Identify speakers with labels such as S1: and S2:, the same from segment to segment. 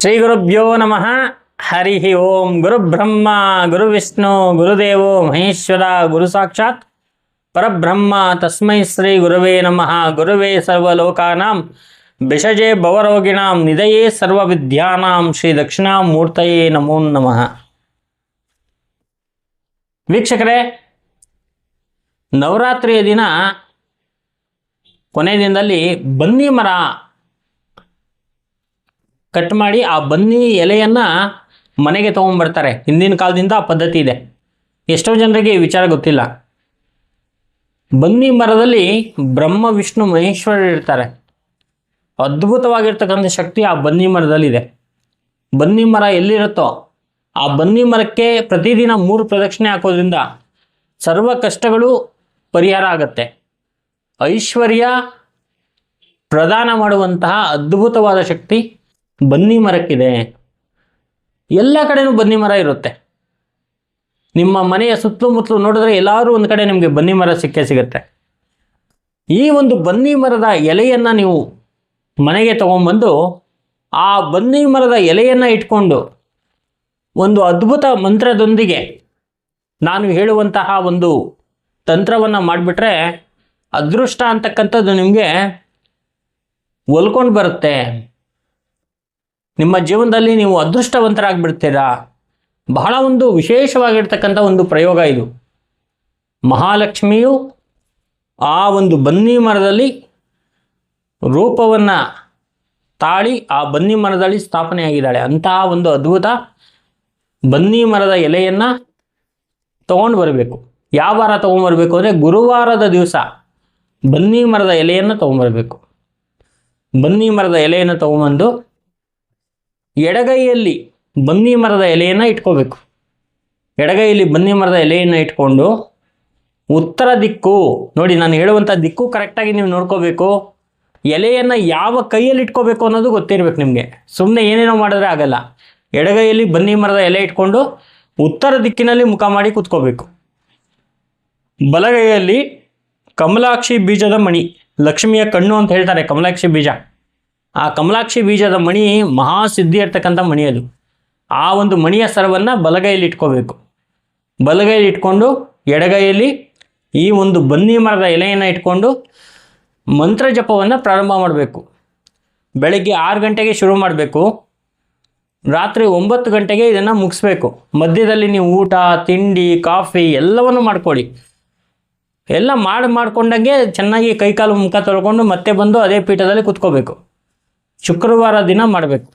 S1: ಶ್ರೀ ಗುರುಭ್ಯೋ ನಮಃ. ಹರಿ ಓಂ ಗುರುಬ್ರಹ್ಮ ಗುರುವಿಷ್ಣು ಗುರುದೇವೋ ಮಹೇಶ್ವರ, ಗುರು ಸಾಕ್ಷಾತ್. ಪರಬ್ರಹ್ಮ ತಸ್ಮೈ ಶ್ರೀ ಗುರುವೇ ನಮಃ. ಗುರುವೇ ಸರ್ವಲೋಕಾನಾಂ, ಭಿಷಜೆ ಭವರೋಗಿಣಾಂ ನಿಧಯೇ ಸರ್ವವಿದ್ಯಾನಾಂ, ಶ್ರೀ ದಕ್ಷಿಣಾಮೂರ್ತಯೇ ನಮೋ ನಮಃ. ವೀಕ್ಷಕರೇ, ನವರಾತ್ರಿಯ ದಿನ ಕೊನೆ ದಿನದಲ್ಲಿ ಬನ್ನಿ ಮರ ಕಟ್ ಮಾಡಿ ಆ ಬನ್ನಿ ಎಲೆಯನ್ನು ಮನೆಗೆ ತೊಗೊಂಡ್ಬರ್ತಾರೆ. ಹಿಂದಿನ ಕಾಲದಿಂದ ಆ ಪದ್ಧತಿ ಇದೆ. ಎಷ್ಟೋ ಜನರಿಗೆ ಈ ವಿಚಾರ ಗೊತ್ತಿಲ್ಲ. ಬನ್ನಿ ಮರದಲ್ಲಿ ಬ್ರಹ್ಮ, ವಿಷ್ಣು ಮಹೇಶ್ವರ ಇರ್ತಾರೆ. ಅದ್ಭುತವಾಗಿರ್ತಕ್ಕಂಥ ಶಕ್ತಿ ಆ ಬನ್ನಿ ಮರದಲ್ಲಿದೆ. ಬನ್ನಿ ಮರ ಎಲ್ಲಿರುತ್ತೋ ಆ ಬನ್ನಿ ಮರಕ್ಕೆ ಪ್ರತಿದಿನ ಮೂರು ಪ್ರದಕ್ಷಿಣೆ ಹಾಕೋದ್ರಿಂದ ಸರ್ವ ಕಷ್ಟಗಳು ಪರಿಹಾರ ಆಗುತ್ತೆ. ಐಶ್ವರ್ಯ ಪ್ರದಾನ ಮಾಡುವಂತಹ ಅದ್ಭುತವಾದ ಶಕ್ತಿ ಬನ್ನಿ ಮರಕ್ಕಿದೆ. ಎಲ್ಲ ಕಡೆನೂ ಬನ್ನಿ ಮರ ಇರುತ್ತೆ. ನಿಮ್ಮ ಮನೆಯ ಸುತ್ತಮುತ್ತಲು ನೋಡಿದ್ರೆ ಎಲ್ಲರೂ ಒಂದು ಕಡೆ ನಿಮಗೆ ಬನ್ನಿ ಮರ ಸಿಕ್ಕೇ ಸಿಗುತ್ತೆ. ಈ ಒಂದು ಬನ್ನಿ ಮರದ ಎಲೆಯನ್ನು ನೀವು ಮನೆಗೆ ತಗೊಂಬಂದು ಆ ಬನ್ನಿ ಮರದ ಎಲೆಯನ್ನು ಇಟ್ಕೊಂಡು ಒಂದು ಅದ್ಭುತ ಮಂತ್ರದೊಂದಿಗೆ ನಾನು ಹೇಳುವಂತಹ ಒಂದು ತಂತ್ರವನ್ನು ಮಾಡಿಬಿಟ್ರೆ ಅದೃಷ್ಟ ಅಂತಕ್ಕಂಥದ್ದು ನಿಮಗೆ ಒಲ್ಕೊಂಡು ಬರುತ್ತೆ. ನಿಮ್ಮ ಜೀವನದಲ್ಲಿ ನೀವು ಅದೃಷ್ಟವಂತರಾಗ್ಬಿಡ್ತೀರಾ? ಬಹಳ ಒಂದು ವಿಶೇಷವಾಗಿರ್ತಕ್ಕಂಥ ಒಂದು ಪ್ರಯೋಗ ಇದು. ಮಹಾಲಕ್ಷ್ಮಿಯು ಆ ಒಂದು ಬನ್ನಿ ಮರದಲ್ಲಿ ರೂಪವನ್ನು ತಾಳಿ ಆ ಬನ್ನಿ ಮರದಲ್ಲಿ ಸ್ಥಾಪನೆಯಾಗಿದ್ದಾಳೆ. ಅಂತಹ ಒಂದು ಅದ್ಭುತ ಬನ್ನಿ ಮರದ ಎಲೆಯನ್ನು ತಗೊಂಡು ಬರಬೇಕು. ಯಾವ ವಾರ ತೊಗೊಂಬರ್ಬೇಕು ಅಂದರೆ ಗುರುವಾರದ ದಿವಸ ಬನ್ನಿ ಮರದ ಎಲೆಯನ್ನು ತೊಗೊಂಬರ್ಬೇಕು ಬನ್ನಿ ಮರದ ಎಲೆಯನ್ನು ತೊಗೊಂಬಂದು ಎಡಗೈಯಲ್ಲಿ ಬನ್ನಿ ಮರದ ಎಲೆಯನ್ನು ಇಟ್ಕೋಬೇಕು. ಎಡಗೈಯಲ್ಲಿ ಬನ್ನಿ ಮರದ ಎಲೆಯನ್ನು ಇಟ್ಕೊಂಡು ಉತ್ತರ ದಿಕ್ಕು, ನೋಡಿ ನಾನು ಹೇಳುವಂಥ ದಿಕ್ಕು ಕರೆಕ್ಟಾಗಿ ನೀವು ನೋಡ್ಕೋಬೇಕು. ಎಲೆಯನ್ನು ಯಾವ ಕೈಯಲ್ಲಿ ಇಟ್ಕೋಬೇಕು ಅನ್ನೋದು ಗೊತ್ತಿರಬೇಕು ನಿಮಗೆ. ಸುಮ್ಮನೆ ಏನೇನೋ ಮಾಡಿದ್ರೆ ಆಗಲ್ಲ. ಎಡಗೈಯಲ್ಲಿ ಬನ್ನಿ ಮರದ ಎಲೆ ಇಟ್ಕೊಂಡು ಉತ್ತರ ದಿಕ್ಕಿನಲ್ಲಿ ಮುಖ ಮಾಡಿ ಕೂತ್ಕೋಬೇಕು. ಬಲಗೈಯಲ್ಲಿ ಕಮಲಾಕ್ಷಿ ಬೀಜದ ಮಣಿ, ಲಕ್ಷ್ಮಿಯ ಕಣ್ಣು ಅಂತ ಹೇಳ್ತಾರೆ ಕಮಲಾಕ್ಷಿ ಬೀಜ. ಆ ಕಮಲಾಕ್ಷಿ ಬೀಜದ ಮಣಿ ಮಹಾಸಿದ್ಧಿ ಇರ್ತಕ್ಕಂಥ ಮಣಿ ಅದು. ಆ ಒಂದು ಮಣಿಯ ಸರವನ್ನು ಬಲಗೈಯಲ್ಲಿ ಇಟ್ಕೋಬೇಕು. ಬಲಗೈಯಲ್ಲಿ ಇಟ್ಕೊಂಡು ಎಡಗೈಯಲ್ಲಿ ಈ ಒಂದು ಬನ್ನಿ ಮರದ ಎಲೆಯನ್ನು ಇಟ್ಕೊಂಡು ಮಂತ್ರ ಜಪವನ್ನು ಪ್ರಾರಂಭ ಮಾಡಬೇಕು. ಬೆಳಗ್ಗೆ ಆರು ಗಂಟೆಗೆ ಶುರು ಮಾಡಬೇಕು. ರಾತ್ರಿ ಒಂಬತ್ತು ಗಂಟೆಗೆ ಇದನ್ನು ಮುಗಿಸ್ಬೇಕು. ಮಧ್ಯದಲ್ಲಿ ನೀವು ಊಟ, ತಿಂಡಿ, ಕಾಫಿ ಎಲ್ಲವನ್ನು ಮಾಡ್ಕೊಳ್ಳಿ. ಎಲ್ಲ ಮಾಡಿ ಮಾಡಿಕೊಂಡಂಗೆ ಚೆನ್ನಾಗಿ ಕೈಕಾಲು ಮುಖ ತೊಳ್ಕೊಂಡು ಮತ್ತೆ ಬಂದು ಅದೇ ಪೀಠದಲ್ಲಿ ಕುತ್ಕೋಬೇಕು. ಶುಕ್ರವಾರ ದಿನ ಮಾಡಬೇಕು.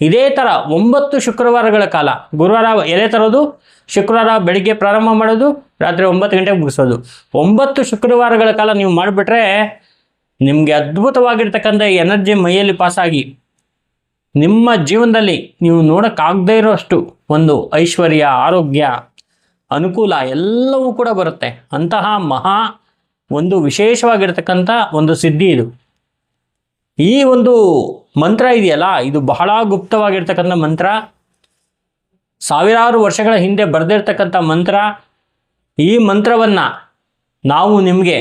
S1: ಇದೇ ಥರ ಒಂಬತ್ತು ಶುಕ್ರವಾರಗಳ ಕಾಲ ಗುರುವಾರ ಎಲೆ ತರೋದು, ಶುಕ್ರವಾರ ಬೆಳಿಗ್ಗೆ ಪ್ರಾರಂಭ ಮಾಡೋದು, ರಾತ್ರಿ ಒಂಬತ್ತು ಗಂಟೆಗೆ ಮುಗಿಸೋದು. ಒಂಬತ್ತು ಶುಕ್ರವಾರಗಳ ಕಾಲ ನೀವು ಮಾಡಿಬಿಟ್ರೆ ನಿಮಗೆ ಅದ್ಭುತವಾಗಿರ್ತಕ್ಕಂಥ ಎನರ್ಜಿ ಮೈಯಲ್ಲಿ ಪಾಸಾಗಿ ನಿಮ್ಮ ಜೀವನದಲ್ಲಿ ನೀವು ನೋಡೋಕ್ಕಾಗದೇ ಇರೋಷ್ಟು ಒಂದು ಐಶ್ವರ್ಯ, ಆರೋಗ್ಯ, ಅನುಕೂಲ ಎಲ್ಲವೂ ಕೂಡ ಬರುತ್ತೆ. ಅಂತಹ ಮಹಾ ಒಂದು ವಿಶೇಷವಾಗಿರ್ತಕ್ಕಂಥ ಒಂದು ಸಿದ್ಧಿ ಇದು. ಈ ಒಂದು ಮಂತ್ರ ಇದೆಯಲ್ಲ, ಇದು ಬಹಳ ಗುಪ್ತವಾಗಿರ್ತಕ್ಕಂಥ ಮಂತ್ರ. ಸಾವಿರಾರು ವರ್ಷಗಳ ಹಿಂದೆ ಬರೆದಿರ್ತಕ್ಕಂಥ ಮಂತ್ರ. ಈ ಮಂತ್ರವನ್ನು ನಾವು ನಿಮಗೆ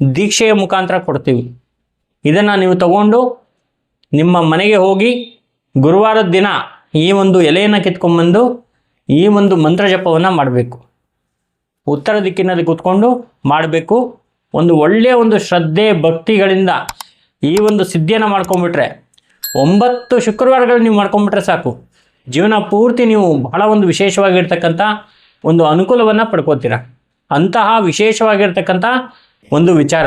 S1: ದೀಕ್ಷೆಯ ಮುಖಾಂತರ ಕೊಡ್ತೀವಿ. ಇದನ್ನು ನೀವು ತಗೊಂಡು ನಿಮ್ಮ ಮನೆಗೆ ಹೋಗಿ ಗುರುವಾರದ ದಿನ ಈ ಒಂದು ಎಲೆಯನ್ನು ಕಿತ್ಕೊಂಡ್ಬಂದು ಈ ಒಂದು ಮಂತ್ರ ಜಪವನ್ನು ಮಾಡಬೇಕು. ಉತ್ತರ ದಿಕ್ಕಿನಲ್ಲಿ ಕೂತ್ಕೊಂಡು ಮಾಡಬೇಕು. ಒಂದು ಒಳ್ಳೆಯ ಒಂದು ಶ್ರದ್ಧೆ, ಭಕ್ತಿಗಳಿಂದ ಈ ಒಂದು ಸಿದ್ಧಿಯನ್ನು ಮಾಡ್ಕೊಂಬಿಟ್ರೆ ಒಂಬತ್ತು ಶುಕ್ರವಾರಗಳು ನೀವು ಮಾಡ್ಕೊಂಬಿಟ್ರೆ ಸಾಕು. ಜೀವನ ಪೂರ್ತಿ ನೀವು ಬಹಳ ಒಂದು ವಿಶೇಷವಾಗಿರ್ತಕ್ಕಂಥ ಒಂದು ಅನುಕೂಲವನ್ನು ಪಡ್ಕೋತೀರ. ಅಂತಹ ವಿಶೇಷವಾಗಿರ್ತಕ್ಕಂಥ ಒಂದು ವಿಚಾರ.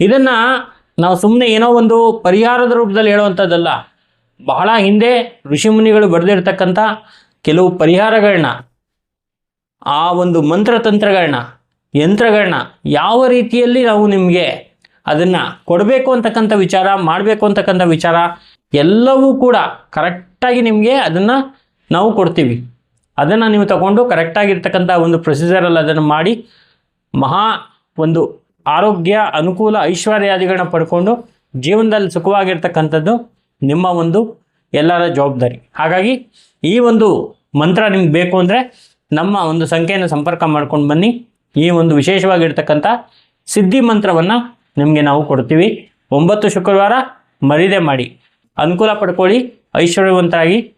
S1: ಇದನ್ನು ನಾವು ಸುಮ್ಮನೆ ಏನೋ ಒಂದು ಪರಿಹಾರದ ರೂಪದಲ್ಲಿ ಹೇಳುವಂಥದ್ದಲ್ಲ. ಬಹಳ ಹಿಂದೆ ಋಷಿಮುನಿಗಳು ಬರೆದಿರ್ತಕ್ಕಂಥ ಕೆಲವು ಪರಿಹಾರಗಳನ್ನ ಆ ಒಂದು ಮಂತ್ರತಂತ್ರಗಳನ್ನ ಯಂತ್ರಗಳನ್ನ ಯಾವ ರೀತಿಯಲ್ಲಿ ನಾವು ನಿಮಗೆ ಅದನ್ನು ಕೊಡಬೇಕು ಅಂತಕ್ಕಂಥ ವಿಚಾರ, ಮಾಡಬೇಕು ಅಂತಕ್ಕಂಥ ವಿಚಾರ, ಎಲ್ಲವೂ ಕೂಡ ಕರೆಕ್ಟಾಗಿ ನಿಮಗೆ ಅದನ್ನು ನಾವು ಕೊಡ್ತೀವಿ. ಅದನ್ನು ನೀವು ತಗೊಂಡು ಕರೆಕ್ಟಾಗಿರ್ತಕ್ಕಂಥ ಒಂದು ಪ್ರೊಸೀಜರಲ್ಲಿ ಅದನ್ನು ಮಾಡಿ, ಮಹಾ ಒಂದು ಆರೋಗ್ಯ, ಅನುಕೂಲ, ಐಶ್ವರ್ಯಾದಿಗಳನ್ನ ಪಡ್ಕೊಂಡು ಜೀವನದಲ್ಲಿ ಸುಖವಾಗಿರ್ತಕ್ಕಂಥದ್ದು ನಿಮ್ಮ ಒಂದು ಎಲ್ಲರ ಜವಾಬ್ದಾರಿ. ಹಾಗಾಗಿ ಈ ಒಂದು ಮಂತ್ರ ನಿಮ್ಗೆ ಬೇಕು ಅಂದರೆ ನಮ್ಮ ಒಂದು ಸಂಖ್ಯೆಯನ್ನು ಸಂಪರ್ಕ ಮಾಡ್ಕೊಂಡು ಬನ್ನಿ. ಈ ಒಂದು ವಿಶೇಷವಾಗಿರ್ತಕ್ಕಂಥ ಸಿದ್ಧಿ ಮಂತ್ರವನ್ನು ನಿಮಗೆ ನಾವು ಕೊಡ್ತೀವಿ. ಒಂಬತ್ತು ಶುಕ್ರವಾರ ಮರೀದೆ ಮಾಡಿ. ಅನುಕೂಲ ಪಡ್ಕೊಳ್ಳಿ. ಐಶ್ವರ್ಯವಂತರಾಗಿ